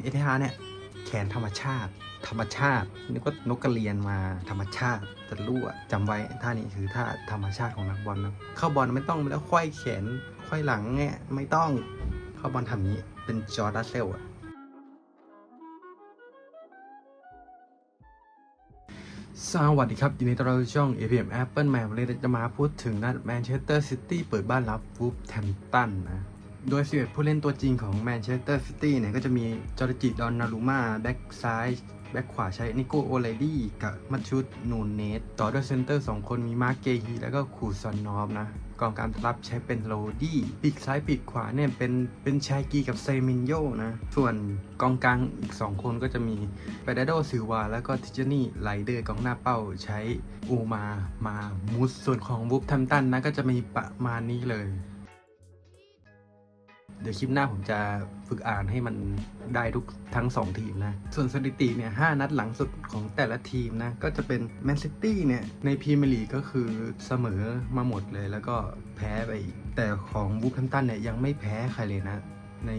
เอเทฮาเนี่ยแขนธรรมชาติ ธรรมชาตินึกว่านกกระเรียนมาธรรมชาติจะรั่วจำไว้ท่านี้คือท่าธรรมชาติของนักบอลนะเข้าบอลไม่ต้องแล้วควายแขนควายหลังเนี่ยไม่ต้องเข้าบอลทำนี้เป็นจอร์ดัสเซลอะสวัสดีครับยินดีต้อนรับช่อง APM Apple Man วันนี้เราจะมาพูดถึงนัดแมนเชสเตอร์ซิตี้เปิดบ้านรับวูฟแทมตันนะ โดย11ผู้เล่นตัวจริงของแมนเชสเตอร์ซิตี้เนี่ยก็จะมีจอร์จิดอนนารูมาแบ็กซ้ายแบ็กขวาใช้นิโกโอเลดี้กับมัชชุดนูนเนสต่อด้วยเซนเตอร์ 2 คนมีมาร์เกฮีแล้วก็คูซอนนอฟนะกองการรับใช้เป็นโรดี้ปีกซ้ายปีกขวาเนี่ยเป็นเป็นชายกีกับเซมินโยนะ ส่วนกองกลางอีก 2 คนก็จะมีเปเดโดซิวา แล้วก็ทิจนี่ไลเดอร์กองหน้าเป้าใช้อูมามามูสส่วนของวูฟแทมตันนะก็จะมีประมาณนี้เลย เดี๋ยวคลิปหน้าผมจะฝึกอ่านให้มันได้ทุกทั้ง 2 ทีมนะ ส่วนสถิติเนี่ยหนัดหลังสุดของแต่ละทีมนะ ก็จะเป็นแมนซิตี้เนี่ย ในพรีเมียร์ลีกก็คือเสมอมาหมดเลยแล้วก็แพ้ไปอีก แต่ของบูฟแฮมตันเนี่ยยังไม่แพ้ใครเลยนะ ใน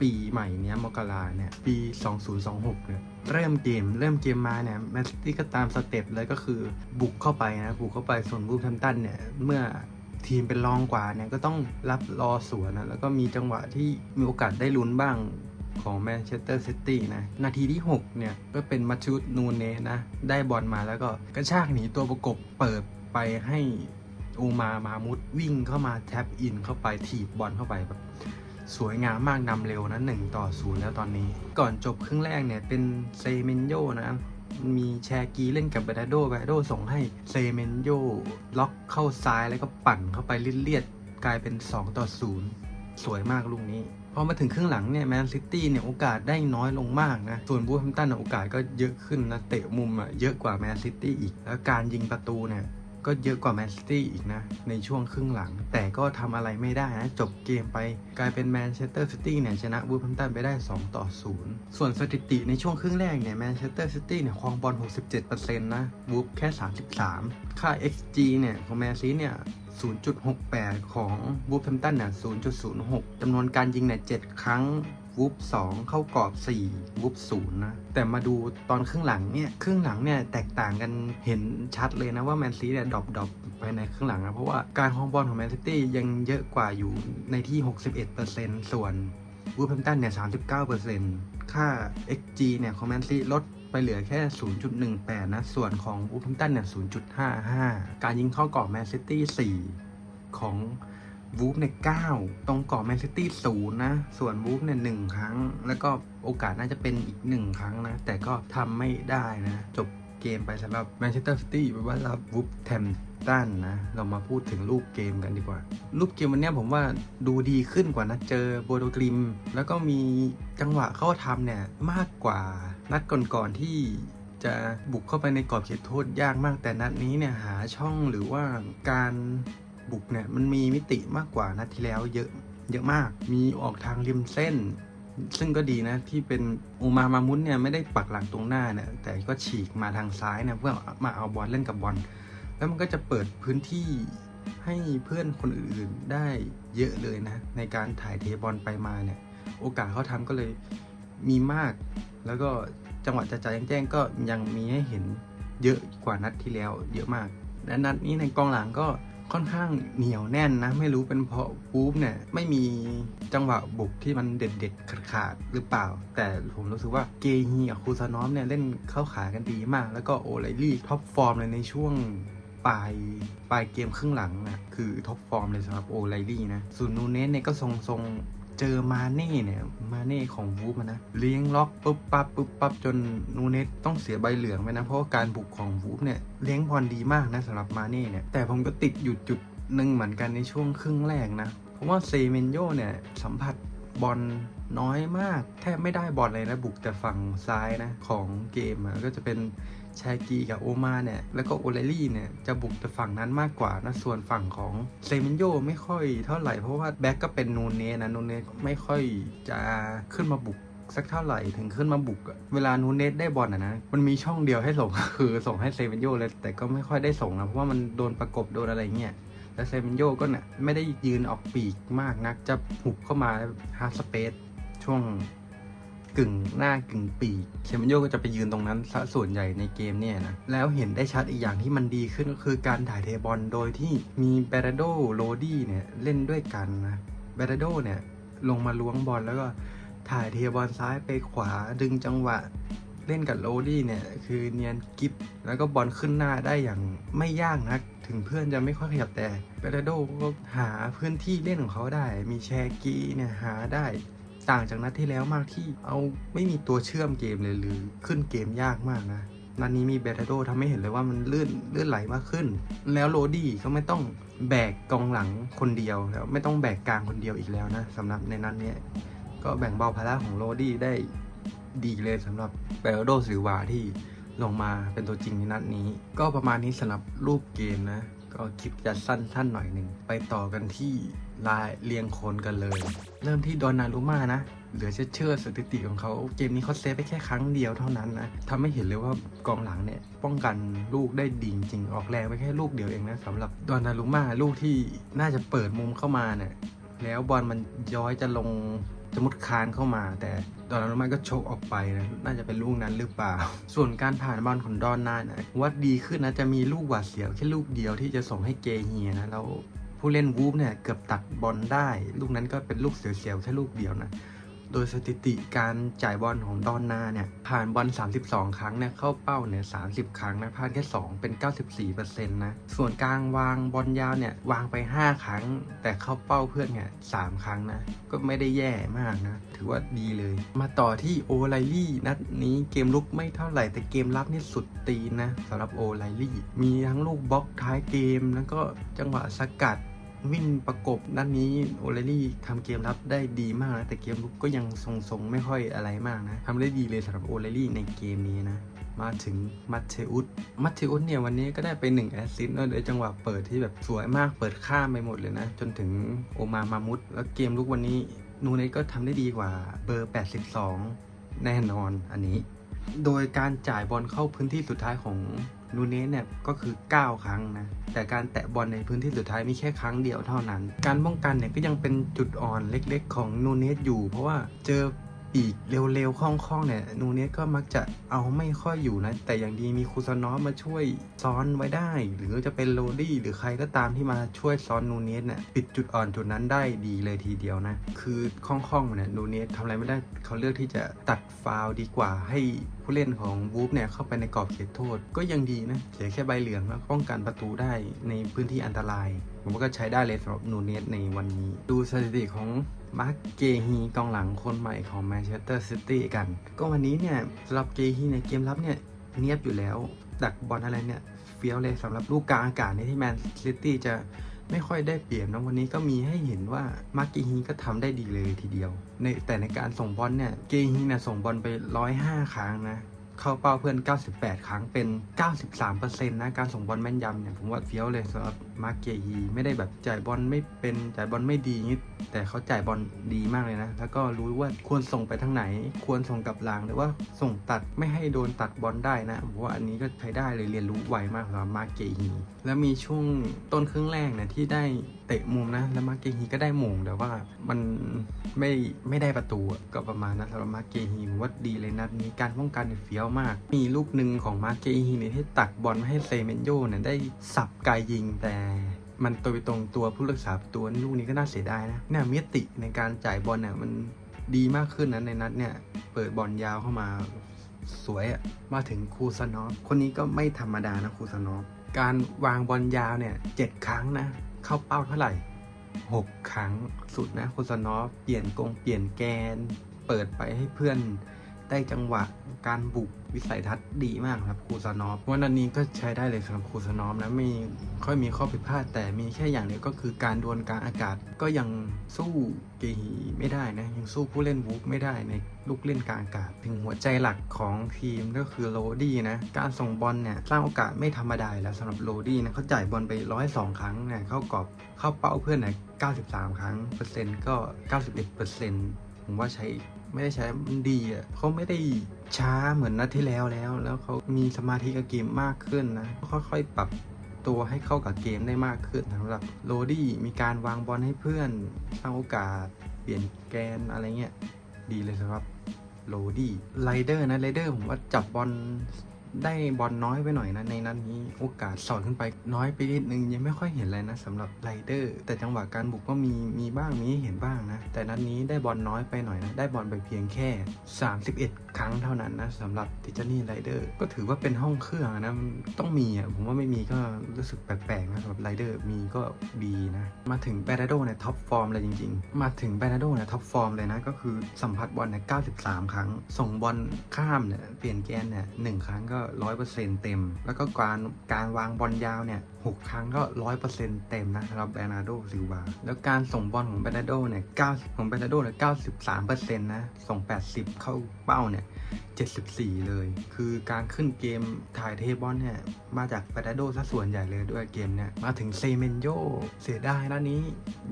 ปีใหม่เนี้ยมกราเนี่ย ปี 2026 เนี่ย เริ่มเกม เริ่มเกมมาเนี่ยแมนซิตี้ก็ตามสเต็ปเลยก็คือบุกเข้าไปนะ บุกเข้าไปส่วนบูฟแฮมตันเนี่ยเมื่อ ทีมเป็นรองกว่าเนี่ยก็ต้องรับรอสวนนะแล้วก็มีจังหวะที่มีโอกาสได้ลุ้นบ้างของแมนเชสเตอร์ซิตี้นะ นาทีที่ 6 เนี่ย ก็เป็นมัชชุดนูเนสนะ ได้บอลมาแล้วก็กระชากหนีตัวประกบเปิดไปให้อูมามามุดวิ่งเข้ามาแท็บอินเข้าไปถีบบอลเข้าไปแบบสวยงามมากนำเร็วนะ1ต่อ 0 แล้วตอนนี้ ก่อนจบครึ่งแรกเนี่ย เป็นเซเมนโยนะ มีแชร์กีเล่นกับเบรโดเบรโดส่งให้เซเมนโยล็อกเข้าซ้ายแล้วก็ปั่นเข้าไปเลียดๆกลายเป็น 2 ต่อ 0 สวยมากลูกนี้พอมาถึงครึ่งหลังเนี่ยแมนซิตี้เนี่ยโอกาสได้น้อยลงมากนะ ส่วนบูธแฮมตันโอกาสก็เยอะขึ้นนะ เตะมุมอะเยอะกว่าแมนซิตี้อีก แล้วการยิงประตูเนี่ย ก็เยอะกว่าแมนซิตี้อีกนะ ในช่วงครึ่งหลัง แต่ก็ทำอะไรไม่ได้นะ จบเกมไปกลายเป็นแมนเชสเตอร์ซิตี้เนี่ยชนะบูฟแฮมตันไปได้ 2 ต่อ 0 ส่วนสถิติในช่วงครึ่งแรกเนี่ยแมนเชสเตอร์ซิตี้เนี่ยครองบอล 67%นะบูฟแค่ 33 ค่า XG เนี่ยของแมนซีเนี่ย0.68 ของวูฟแฮมตันเนี่ย0.06จำนวนการยิงเนี่ย7ครั้ง วูฟ2เข้ากรอบ4วูฟ0นะแต่มาดูตอนครึ่งหลังเนี่ยครึ่งหลังเนี่ยแตกต่างกันเห็นชัดเลยนะว่าแมนซีเนี่ยดรอปดรอปไปในครึ่งหลังนะเพราะว่าการครองบอลของแมนซิตี้ยังเยอะกว่าอยู่ในที่ 61%ส่วนวูฟแฮมตันเนี่ย39%ค่า XG เนี่ยของแมนซีลดไปเหลือแค่ 0.18 นะ ส่วนของอูพัมตันเนี่ย 0.55 การยิงเข้ากรอบแมนซิตี้ 4 ของ วูฟเนี่ย9ตรงกรอบแมนซิตี้0นนะ ส่วนวูฟเนี่ย1ครั้ง แล้วก็โอกาสน่าจะเป็นอีก1ครั้งนะ แต่ก็ทำไม่ได้นะ จบเกมไปสำหรับแมนเชสเตอร์ซิตี้ไปว่ารับวูฟแทมตันนะ เรามาพูดถึงรูปเกมกันดีกว่า รูปเกมวันนี้ผมว่าดูดีขึ้นกว่านัดเจอโบโดกริม แล้วก็มีจังหวะเข้าทำเนี่ยมากกว่านัดก่อนๆที่จะบุกเข้าไปในกรอบเขตโทษยากมากแต่นัดนี้เนี่ยหาช่องหรือว่าการ บุกเนี่ยมันมีมิติมากกว่านัดที่แล้วเยอะเยอะมาก มีออกทางริมเส้น ซึ่งก็ดีนะที่เป็นอูมามามุนเนี่ยไม่ได้ปักหลังตรงหน้าเนี่ยแต่ก็ฉีกมาทางซ้ายนี่ยเพื่อมาเอาบอลเล่นกับบอล แล้วมันก็จะเปิดพื้นที่ให้เพื่อนคนอื่นๆได้เยอะเลยนะ ในการถ่ายเทบอลไปมาเนี่ย โอกาสเขาทำก็เลยมีมาก แล้วก็จังหวะจะจ่ายแจ้งก็ยังมีให้เห็นเยอะกว่านัดที่แล้ว เยอะมากและนัดนี้ในกองหลังก็ ค่อนข้างเหนียวแน่นนะ ไม่รู้เป็นเพราะวูฟเนี่ยไม่มีจังหวะบุกที่มันเด็ดๆขาดๆหรือเปล่า แต่ผมรู้สึกว่าเกฮีกับคูซานอฟเนี่ยเล่นเข้าขากันดีมาก แล้วก็โอไลลี่ท็อปฟอร์มเลยในช่วงปลายปลายเกมครึ่งหลังนะคือท็อปฟอร์มเลยสำหรับโอไลลี่นะส่วนนูเนสเนี่ยก็ทรงทรง เจอมาเน่เนี่ยมาเน่ของวูฟนะเลี้ยงล็อกปุ๊บปั๊บปุ๊บปั๊บจนนูเนสต้องเสียใบเหลืองไปนะ เพราะว่าการบุกของวูฟเนี่ยเลี้ยงบอลดีมากนะสำหรับมาเน่เนี่ยแต่ผมก็ติดอยู่จุดหนึ่งเหมือนกันในช่วงครึ่งแรกนะ เพราะว่าเซเมนโยเนี่ยสัมผัสบอลน้อยมาก แทบไม่ได้บอลเลยนะบุกแต่ฝั่งซ้ายนะของเกมก็จะเป็น ชากีกับโอมาเนี่ย แล้วก็โอเลลี่เนี่ย จะบุกแต่ฝั่งนั้นมากกว่านะ ส่วนฝั่งของเซมินโยไม่ค่อยเท่าไหร่ เพราะว่าแบ็กก็เป็นนูนเนสนะนูนเนสไม่ค่อยจะขึ้นมาบุกสักเท่าไหร่ถึงขึ้นมาบุกเวลานูนเนสได้บอลอะนะ มันมีช่องเดียวให้ส่งคือส่งให้เซมินโยเลย แต่ก็ไม่ค่อยได้ส่งนะ เพราะว่ามันโดนประกบโดนอะไรเงี้ยแล้วเซมินโยก็เนี่ยไม่ได้ยืนออกปีกมากนัก จะหุบเข้ามาฮาร์สเปซช่วง กึ่งหน้ากึ่งปีกเคมันโยก็จะไปยืนตรงนั้นซะส่วนใหญ่ในเกมเนี่ยนะแล้วเห็นได้ชัดอีกอย่างที่มันดีขึ้นก็คือการถ่ายเทบอลโดยที่มีเบรโดโรดี้เนี่ยเล่นด้วยกันนะเบรโดเนี่ยลงมาล้วงบอลแล้วก็ถ่ายเทบอลซ้ายไปขวาดึงจังหวะเล่นกับโรดี้เนี่ยคือเนียนกิฟแล้วก็บอลขึ้นหน้าได้อย่างไม่ยากนัก ถึงเพื่อนจะไม่ค่อยขยับแต่เบรโดก็หาพื้นที่เล่นของเขาได้ มีแชร์กีเนี่ยหาได้ ต่างจากนัดที่แล้วมากที่เอาไม่มีตัวเชื่อมเกมเลยหรือขึ้นเกมยากมากนะนัดนี้มีเบรโดทำให้เห็นเลยว่ามันลื่นลื่นไหลมากขึ้น แล้วโรดี้ก็ไม่ต้องแบกกองหลังคนเดียวแล้วไม่ต้องแบกกลางคนเดียวอีกแล้วนะสำหรับในนัดนี้ก็แบ่งเบาภาระของโรดี้ได้ดีเลยสำหรับเบลโดซิลวาที่ลงมาเป็นตัวจริงในนัดนี้ ก็ประมาณนี้สำหรับรูปเกมนะ ก็คลิปจะสั้นๆหน่อยหนึ่งไปต่อกันที่ ลายเรียงคนกันเลย เริ่มที่ดอนนารุม่านะเหลือเชื่อเชื่อสถิติของเขาเกมนี้เขาเซฟไปแค่ครั้งเดียวเท่านั้นนะทำให้เห็นเลยว่ากองหลังเนี่ย ป้องกันลูกได้ดีจริงออกแรงไปแค่ลูกเดียวเองนะสำหรับดอนนารุม่าลูกที่น่าจะเปิดมุมเข้ามาเนี่ยแล้วบอลมันย้อยจะลงจะมุดคานเข้ามา แต่ดอนนารุม่าก็โชกออกไปนะน่าจะเป็นลูกนั้นหรือเปล่า ส่วนการผ่านบอลของดอนนานะว่าดีขึ้นนะจะมีลูกหวาดเสียวแค่ลูกเดียวที่จะส่งให้เกเฮียนะแล้ว ผู้เล่นวูฟเนี่ยเกือบตัดบอลได้ ลูกนั้นก็เป็นลูกเสียวๆแค่ลูกเดียวนะ โดยสถิติการจ่ายบอลของดอนนาเนี่ยผ่านบอล 32 ครั้งเนี่ยเข้าเป้าเนี่ย30 ครั้งนะพลาดแค่ 2 เป็น 94%นะส่วนกลางวางบอลยาวเนี่ยวางไป 5 ครั้ง แต่เข้าเป้าเพื่อนเนี่ย3ครั้งนะก็ไม่ได้แย่มากนะ ถือว่าดีเลย มาต่อที่โอไลลี่นัดนี้เกมลุกไม่เท่าไหร่แต่เกมรับนี่สุดตีนนะสำหรับโอไลลี่มีทั้งลูกบล็อกท้ายเกมแล้วก็จังหวะสกัด วิ่งประกบด้านนี้โอเลลี่ทำเกมรับได้ดีมากนะ แต่เกมลุกก็ยังทรงๆ ไม่ค่อยอะไรมากนะทำได้ดีเลยสำหรับโอเลลี่ในเกมนี้นะ มาถึงมัตเทอุสมัตเทอุสเนี่ยวันนี้ก็ได้ไป1แอสซิสต์โดยจังหวะเปิดที่แบบสวยมากเปิดข้ามไปหมดเลยนะ จนถึงโอมามามุตแล้วเกมลุกวันนี้นูเนสก็ทำได้ดีกว่าเบอร์ 82 แน่นอนอันนี้ โดยการจ่ายบอลเข้าพื้นที่สุดท้ายของนูเนสเนี่ยก็คือ 9 ครั้งนะ แต่การแตะบอลในพื้นที่สุดท้ายมีแค่ครั้งเดียวเท่านั้น การป้องกันเนี่ยก็ยังเป็นจุดอ่อนเล็กๆ ของนูเนสอยู่ เพราะว่าเจอ ปีกเร็วๆคล่องๆเนี่ยนูเนสก็มักจะเอาไม่ค่อยอยู่นะ แต่อย่างดีมีคูซานอฟมาช่วยซ้อนไว้ได้ หรือจะเป็นโรดี้หรือใครก็ตามที่มาช่วยซ้อนนูเนสเนี่ยปิดจุดอ่อนจุดนั้นได้ดีเลยทีเดียวนะ คือคล่องๆเนี่ยนูเนสทำอะไรไม่ได้เขาเลือกที่จะตัดฟาวดีกว่าให้ผู้เล่นของวูฟเนี่ยเข้าไปในกรอบเขตโทษก็ยังดีนะเสียแค่ใบเหลืองแล้วป้องกันประตูได้ในพื้นที่อันตรายผมว่าก็ใช้ได้เลยสำหรับนูเนสในวันนี้ ดูสถิติของ มาร์กเกฮีกองหลังคนใหม่ของแมนเชสเตอร์ซิตี้กัน ก็วันนี้เนี่ยสำหรับเกฮีในเกมรับเนี่ยเนียบอยู่แล้วดักบอลอะไรเนี่ยเฟี้ยวเลยสำหรับลูกกลางอากาศนี่ที่แมนซิตี้จะไม่ค่อยได้เปรียบนะวันนี้ก็มีให้เห็นว่ามาร์กเกฮีก็ทำได้ดีเลยทีเดียว ในแต่ในการส่งบอลเนี่ยเกฮีเนี่ยส่งบอลไป 105 ครั้งนะ เข้าเป้าเพื่อน 98 ครั้งเป็น 93%นะ การส่งบอลแม่นยำเนี่ยผมว่าเฟี้ยวเลยสำหรับมาร์เกยีไม่ได้แบบจ่ายบอลไม่เป็นจ่ายบอลไม่ดีงี้แต่เขาจ่ายบอลดีมากเลยนะ แล้วก็รู้ว่าควรส่งไปทางไหน ควรส่งกลับหลังหรือว่าส่งตัดไม่ให้โดนตัดบอลได้นะผมว่าอันนี้ก็ใช้ได้เลยเรียนรู้ไวมากสำหรับมาร์เกยีแล้วมีช่วงต้นครึ่งแรกเนี่ยที่ได้เตะมุมนะ แล้วมาร์เกยีก็ได้หม่งแต่ว่ามันไม่ไม่ได้ประตูก็ประมาณนั้นสำหรับมาร์เกยีผมว่าดีเลยนัดนี้การป้องกันเฟี้ยวมาก มีลูกหนึ่งของมาร์เกยีเนี่ยที่ตักบอลมาให้เซเมนโยเนี่ยได้สับไกลยิงแต่มันตัวไปตรงตัวผู้รักษาตัวลูกนี้ก็น่าเสียดายนะเนี่ยมิติในการจ่ายบอลเนี่ยมันดีมากขึ้นนะในนัดเนี่ยเปิดบอลยาวเข้ามาสวยอะมาถึงครูซนอฟคนนี้ก็ไม่ธรรมดานะครูซนอฟการวางบอลยาวเนี่ยเจ็ดครั้งนะ เข้าเป้าเท่าไหร่ 6 ครั้งสุดนะครูซนอฟเปลี่ยนกงเปลี่ยนแกน เปิดไปให้เพื่อน ได้จังหวะการบุกวิสัยทัศน์ดีมากครับคูซานอฟวันนันนี้ก็ใช้ได้เลยสำหรับคูซานอฟนะไม่ค่อยมีข้อผิดพลาด แต่มีแค่อย่างเดียวก็คือการดวลกลางอากาศก็ยังสู้เกฮีไม่ได้นะยังสู้ผู้เล่นวูฟไม่ได้ในลูกเล่นกลางอากาศ ถึงหัวใจหลักของทีมก็คือโรดี้นะการส่งบอลเนี่ยสร้างโอกาสไม่ธรรมดาแล้วสำหรับโรดี้นะเขาจ่ายบอลไป102ครั้งเนี่ยเข้ากรอบเข้าเป้าเพื่อนเนี่ย93 ครั้งเปอร์เซ็นต์ก็ 91เปอร์เซ็นต์ผมว่าใช้ ไม่ได้ใช้มันดีอะเขาไม่ได้ช้าเหมือนนัดที่แล้วแล้ว แล้วเขามีสมาธิกับเกมมากขึ้นนะค่อยๆปรับตัวให้เข้ากับเกมได้มากขึ้นสำหรับโรดี้มีการวางบอลให้เพื่อนสร้างโอกาส เปลี่ยนแกนอะไรเงี้ย ดีเลยสำหรับโรดี้ไรเดอร์นะไรเดอร์ผมว่าจับบอล ได้บอลน้อยไปหน่อยนะในนัดนนี้โอกาสสอดขึ้นไปน้อยไปนิดนึงยังไม่ค่อยเห็นเลยนะสำหรับไรเดอร์ แต่จังหวะการบุกก็มีมีบ้างมีเห็นบ้างนะ แต่นัดนี้ได้บอลน้อยไปหน่อยนะได้บอลไปเพียงแค่ 31 ครั้งเท่านั้นนะสำหรับทิจานี่ไรเดอร์ก็ถือว่าเป็นห้องเครื่องนะต้องมีอะผมว่าไม่มีก็รู้สึกแปลกๆนะสำหรับไรเดอร์มีก็ดีนะมาถึงแบรนาโดในท็อปฟอร์มเลยจริง ๆ มาถึงแบรนาโดในท็อปฟอร์มเลยนะก็คือสัมผัสบอลใน93 ครั้ง ส่งบอลข้ามเนี่ยเปลี่ยนแกนเนี่ยหนึ่งครั้งก็100%เปอร์เซ็นต์เต็ม แล้วก็การการวางบอลยาวเนี่ยหกครั้งก็100%เปอร์เซ็นต์เต็มนะสำหรับแบรนาโดซิลวาแล้วการส่งบอลของแบรนาโดเนี่ย9ของแบรนาโดเนี่ย93%นต์นะส่ง80เข้าเป้าเนี่ย74เลย คือการขึ้นเกมถ่ายเทบอลเนี่ยมาจากปาดาโดซะส่วนใหญ่เลยด้วยเกมเนี่ยมาถึงเซเมนโยเสียดายนัดนี้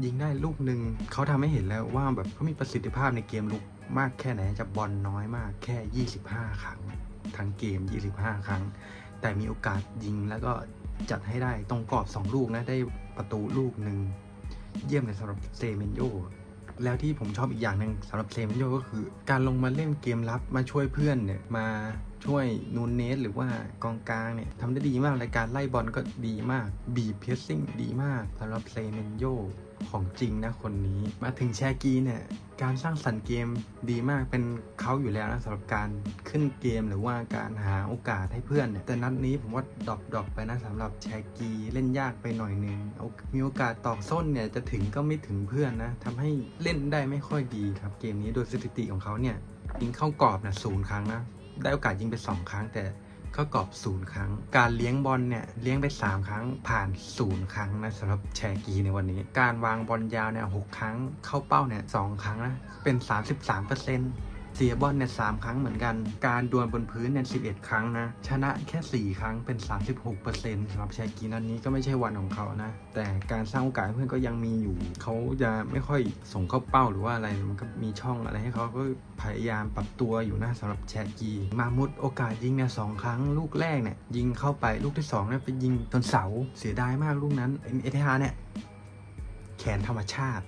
ยิงได้ลูกหนึ่งเขาทำให้เห็นแล้วว่าแบบเขามีประสิทธิภาพในเกมลุกมากแค่ไหนจะบอลน้อยมากแค่ 25 ครั้ง ทั้งเกม 25 ครั้ง แต่มีโอกาสยิงแล้วก็จัดให้ได้ตรงกรอบ 2 ลูกนะได้ประตูลูกหนึ่งเยี่ยมเลยสำหรับเซเมนโยแล้วที่ผมชอบอีกอย่างหนึ่งสำหรับเซเมนโยก็คือ การลงมาเล่นเกมรับมาช่วยเพื่อนเนี่ยมาช่วยนูนเนสหรือว่ากองกลางเนี่ยทำได้ดีมากรายการไล่บอลก็ดีมาก บีเพสซิ่งดีมากสำหรับเซเมนโยของจริงนะคนนี้ มาถึงแชกีเนี่ย การสร้างสรรค์เกมดีมากเป็นเขาอยู่แล้วนะสำหรับการขึ้นเกมหรือว่าการหาโอกาสให้เพื่อนเนี่ยแต่นัดนี้ผมว่าดรอปดรอปไปนะสำหรับแชกีเล่นยากไปหน่อยนึงมีโอกาสตอกส้นเนี่ยจะถึงก็ไม่ถึงเพื่อนนะทำให้เล่นได้ไม่ค่อยดีครับเกมนี้โดยสถิติของเขาเนี่ยยิงเข้ากรอบนะศูนย์ครั้งนะได้โอกาสยิงไป 2 ครั้งแต่ เข้ากรอบศูนย์ครั้ง การเลี้ยงบอลเนี่ยเลี้ยงไป 3 ครั้งผ่านศูนย์ครั้งนะสำหรับแชกีในวันนี้ การวางบอลยาวเนี่ยหกครั้งเข้าเป้าเนี่ยสองครั้งนะเป็น 33%เเสียบอลเนี่ยสามครั้งเหมือนกัน การดวลบนพื้นเนี่ย11ครั้งนะ ชนะแค่ 4 ครั้งเป็น 36%สำหรับแชกีนัดนี้ก็ไม่ใช่วันของเขานะ แต่การสร้างโอกาสเพื่อนก็ยังมีอยู่ เขาจะไม่ค่อยส่งเข้าเป้าหรือว่าอะไร มันก็มีช่องอะไรให้เขาก็พยายามปรับตัวอยู่นะสำหรับแชกีมามุดโอกาสยิงเนี่ยสองครั้งลูกแรกเนี่ยยิงเข้าไปลูกที่2เนี่ยไปยิงตนเสาเสียดายมากลูกนั้นเอเทฮาเนี่ยแขนธรรมชาติ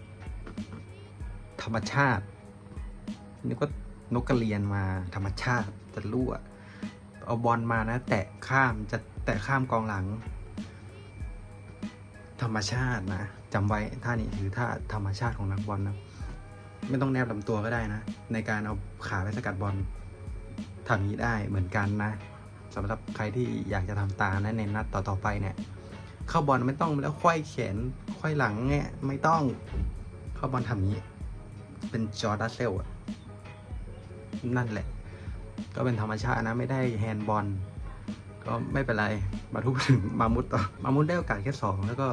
ธรรมชาตินึกว่า นกกระเรียนมาธรรมชาติจะรั่วเอาบอลมานะ แตะข้ามจะแตะข้ามกองหลัง ธรรมชาตินะจำไว้ท่านี้คือท่าธรรมชาติของนักบอลนะ ไม่ต้องแนบลำตัวก็ได้นะ ในการเอาขาไปสกัดบอลทำนี้ได้เหมือนกันนะสำหรับใครที่อยากจะทำตามนะในนัดต่อๆไปเนี่ย เข้าบอลไม่ต้องแล้วควายแขนควายหลังเนี่ยไม่ต้องเข้าบอลทำนี้ เป็นจอร์ดัสเซลอะ นั่นแหละ ก็เป็นธรรมชาตินะไม่ได้แฮนด์บอลก็ไม่เป็นไร มาทุกถึงมามุดต่อมามุดได้โอกาสแค่สองแล้วก็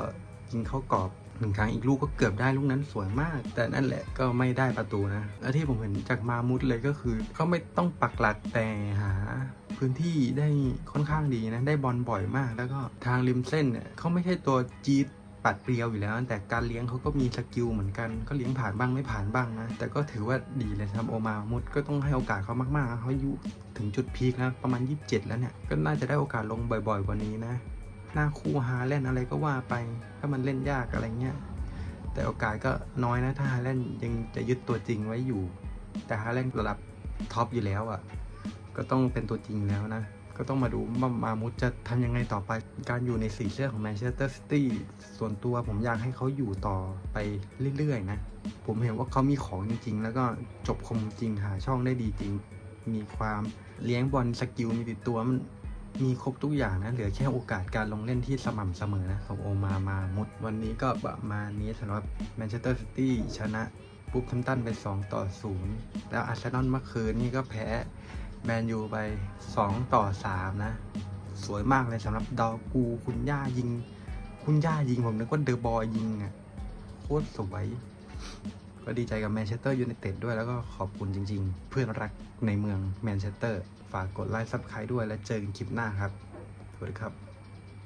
ยิงเข้ากรอบหนึ่งครั้งอีกลูกก็เกือบได้ลูกนั้นสวยมาก แต่นั่นแหละก็ไม่ได้ประตูนะ และที่ผมเห็นจากมามุดเลยก็คือเขาไม่ต้องปักหลักแต่หา พื้นที่ได้ค่อนข้างดีนะ ได้บอลบ่อยมาก แล้วก็ทางริมเส้นเนี่ยเขาไม่ใช่ตัวจี๊ด ปัดเปรียวอยู่แล้ว แต่การเลี้ยงเขาก็มีสกิลเหมือนกัน ก็เลี้ยงผ่านบ้างไม่ผ่านบ้างนะ แต่ก็ถือว่าดีเลยทำโอมามุดก็ต้องให้โอกาสเขามากๆเขาอายุถึงจุดพีคแล้วประมาณ 27 แล้วเนี่ย ก็น่าจะได้โอกาสลงบ่อยๆกว่านี้นะ หน้าคู่ฮาแลนอะไรก็ว่าไป ถ้ามันเล่นยากอะไรเงี้ย แต่โอกาสก็น้อยนะ ถ้าฮาแลนยังจะยึดตัวจริงไว้อยู่ แต่ฮาแลนระดับท็อปอยู่แล้วอะ่ะ ก็ต้องเป็นตัวจริงแล้วนะ ก็ต้องมาดูว่ามามุดจะทำยังไงต่อไป การอยู่ในสีเสื้อของแมนเชสเตอร์ซิตี้ส่วนตัวผมอยากให้เขาอยู่ต่อไปเรื่อยๆนะ ผมเห็นว่าเขามีของจริง ๆ แล้วก็จบคมจริงหาช่องได้ดีจริง มีความเลี้ยงบอลสกิลมีติดตัวมันมีครบทุกอย่างนะ เหลือแค่โอกาสการลงเล่นที่สม่ำเสมอนะของโอมามามุด วันนี้ก็ประมาณนี้สำหรับแมนเชสเตอร์ซิตี้ชนะปุ๊บทัมตันไป2ต่อ 0 แล้วอาร์เซนอลเมื่อคืนนี่ก็แพ้ แมนยูไป 2 ต่อ 3 นะ สวยมากเลยสำหรับดาวกูคุณย่ายิง คุณย่ายิงผมนึกว่าเดอะบอยยิงอะโคตรสวย ก็ดีใจกับแมนเชสเตอร์ยูไนเต็ดด้วยแล้วก็ขอบคุณจริง ๆ เพื่อนรักในเมืองแมนเชสเตอร์ ฝากกดไลค์ซับสไครต์ด้วยและเจอกันคลิปหน้าครับ สวัสดีครับ